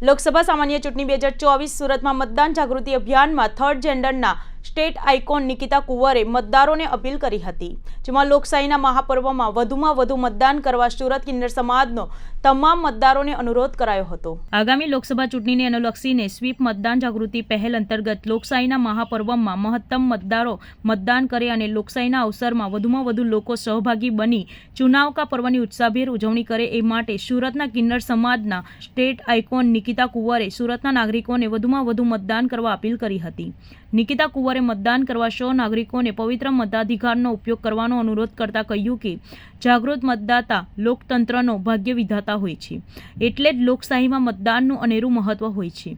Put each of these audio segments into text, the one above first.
લોકસભા સામાન્ય ચૂંટણી બે હજાર ચોવીસ સુરતમાં મતદાન જાગૃતિ અભિયાનમાં થર્ડ જેન્ડરના સ્ટેટ આઇકોન નિકિતા કુંવરે મતદારોને અપીલ કરી હતી, જેમાં લોકશાહીના મહાપર્વમાં વધુમાં વધુ મતદાન કરવા સુરત કિન્નર સમાજનો તમામ મતદારોને અનુરોધ કરાયો હતો. આગામી લોકસભા ચૂંટણીને અનુલક્ષીને સ્વીપ મતદાન જાગૃતિ પહેલ અંતર્ગત લોકશાહીના મહાપર્વમાં મહત્તમ મતદારો મતદાન કરે અને લોકશાહીના અવસરમાં વધુમાં વધુ લોકો સહભાગી બની ચુનાવકા પર્વની ઉત્સાહભેર ઉજવણી કરે એ માટે સુરતના કિન્નર સમાજના સ્ટેટ આઇકોન નિકિતા કુંવરે સુરતના નાગરિકોને વધુમાં વધુ મતદાન કરવા અપીલ કરી હતી. નિકિતા કુંવરે મતદાન કરવા સૌ નાગરિકોને પવિત્ર મતાધિકારનો ઉપયોગ કરવાનો અનુરોધ કરતા કહ્યું કે, જાગૃત મતદાતા લોકતંત્રનો ભાગ્ય વિધાતા હોય છે. એટલે જ લોકશાહીમાં મતદાનનું અનેરું મહત્વ હોય છે.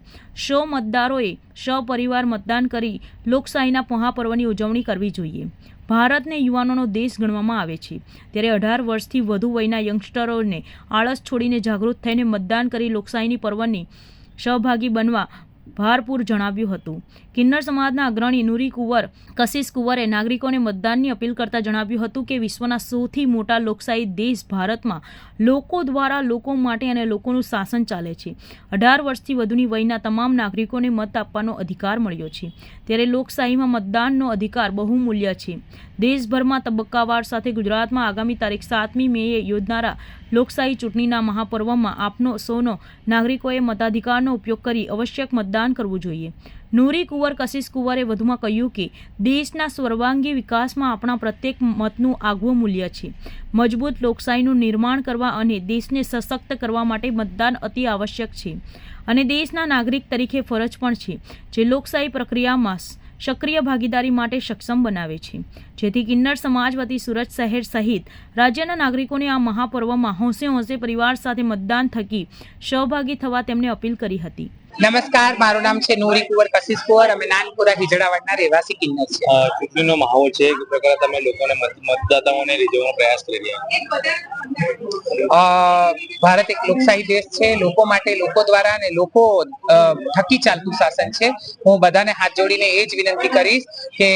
સૌ મતદારોએ સપરિવાર મતદાન કરી લોકશાહીના મહાપર્વની ઉજવણી કરવી જોઈએ. ભારતને યુવાનોનો દેશ ગણવામાં આવે છે. ત્યારે અઢાર વર્ષથી વધુ વયના યંગસ્ટરોને આળસ છોડીને જાગૃત થઈને મતદાન કરી લોકશાહીની પર્વની સહભાગી બનવા ભારપૂર જણાવ્યું હતું. કિન્નર સમાજના અગ્રણી નુરી કુંવર, કશિશ કુંવરે નાગરિકોને મતદાનની અપીલ કરતા જણાવ્યું હતું કે વિશ્વના સૌથી મોટા લોકશાહી દેશ ભારતમાં લોકો દ્વારા લોકો માટે અને લોકોનું શાસન ચાલે છે. અઢાર વર્ષથી વધુની વયના તમામ નાગરિકોને મત આપવાનો અધિકાર મળ્યો છે. ત્યારે લોકશાહીમાં મતદાનનો અધિકાર બહુમૂલ્ય છે. દેશભરમાં તબક્કાવાર સાથે ગુજરાતમાં આગામી તારીખ સાતમી મેએ યોજનારા લોકશાહી ચૂંટણીના મહાપર્વમાં આપનો, સૌનો નાગરિકોએ મતાધિકારનો ઉપયોગ કરી આવશ્યક મતદાન કરવું જોઈએ. નૂરી કુંવર, કશિશ કુંવરે વધુમાં કહ્યું કે, દેશના સર્વાંગી વિકાસમાં આપણા પ્રત્યેક મતનું આગવું મૂલ્ય છે. મજબૂત લોકશાહીનું નિર્માણ કરવા અને દેશને સશક્ત કરવા માટે મતદાન અતિ આવશ્યક છે. અને દેશના નાગરિક તરીકે ફરજ પણ છે, જે લોકશાહી પ્રક્રિયામાં સક્રિય ભાગીદારી માટે સક્ષમ બનાવે છે. જેથી કિન્નર સમાજ વતી સુરત શહેર સહિત રાજ્યના નાગરિકોને આ મહાપર્વમાં હોંશે હોંશે પરિવાર સાથે મતદાન થકી સહભાગી થવા તેમને અપીલ કરી હતી. નમસ્કાર મારું નામ છે નૂરી કુંવર કશિશ કુંવર. અમે નાનપુરા હિજડાવાડના રહેવાસી કિન્નર છે ચૂંટણીનો માહોલ છે કે પ્રકારે તમે લોકોને મતદાતાઓને રીઝવવાનો પ્રયાસ કરી રહ્યા ભારત એક લોકશાહી દેશ છે. લોકો માટે લોકો દ્વારા અને લોકો થકી ચાલતું શાસન છે. હું બધાને હાથ જોડીને એ જ વિનંતી કરીશ કે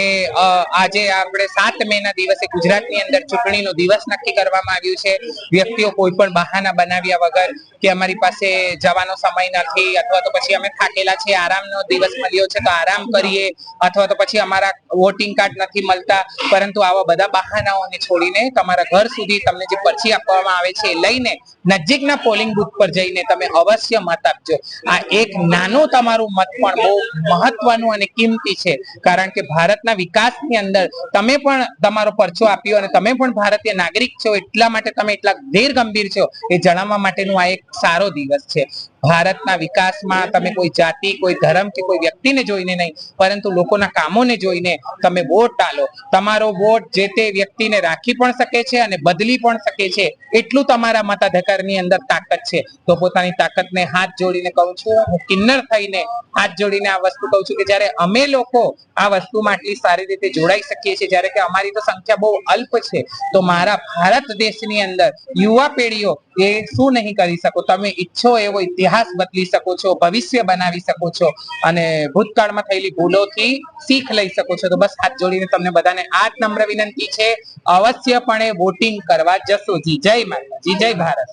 આજે આપણે સાત મે ના દિવસે ગુજરાતની અંદર ચૂંટણીનો દિવસ નક્કી કરવામાં આવ્યું છે. વ્યક્તિઓ કોઈ પણ બહાના બનાવ્યા વગર કે અમારી પાસે જવાનો સમય નથી અથવા તો પછી અમે થાકેલા છીએ, આરામનો દિવસ મળ્યો છે, તો આરામ કરીએ. અથવા તો પછી અમારા વોટિંગ કાર્ડ નથી મળતા. પરંતુ આવા બધા બહાનાઓને છોડીને તમારા ઘર સુધી તમને જે પર્ચી આપવામાં આવે છે લઈને નજીકના પોલિંગ બુથ પર જઈને તમે અવશ્ય મત આપજો. આ એક નાનું તમારું મત પણ બહુ મહત્વનું અને કિંમતી છે. કારણ કે ભારતના વિકાસની અંદર તમે પણ તમારો પરચો આપ્યો અને તમે પણ ભારતીય નાગરિક છો, એટલા માટે તમે એટલા ધીર ગંભીર છો. એ જણાવવા માટેનું આ એક સારો દિવસ છે. ભારતના વિકાસમાં તમે કોઈ જાતિ, કોઈ ધર્મ કે કોઈ વ્યક્તિને જોઈને નહીં, પરંતુ લોકોના કામોને જોઈને તમે વોટ આલો તમારો વોટ જે તે વ્યક્તિને રાખી પણ શકે છે અને બદલી પણ શકે છે. એટલું તમારા મતાધિકારની અંદર તાકાત છે. તો પોતાની તાકાતને હાથ જોડીને કહું છું, હું કિન્નર થઈને હાથ જોડીને આ વસ્તુ કહું છું કે જ્યારે અમે લોકો આ વસ્તુમાં આટલી સારી રીતે જોડાઈ શકીએ છીએ, જ્યારે કે અમારી તો સંખ્યા બહુ અલ્પ છે, તો મારા ભારત દેશની અંદર યુવા પેઢીઓ એ શું નહીં કરી શકો? તમે ઈચ્છો એવો ઇતિહાસ બદલી શકો છો, ભવિષ્ય બનાવી શકો છો અને ભૂતકાળમાં થયેલી ભૂલોથી શીખ લઈ શકો છો. તો બસ હાથ જોડીને તમને બધાને આ જ નમ્ર વિનંતી છે, અવશ્યપણે વોટિંગ કરવા જશો. જી, જય માતાજી, જય ભારત.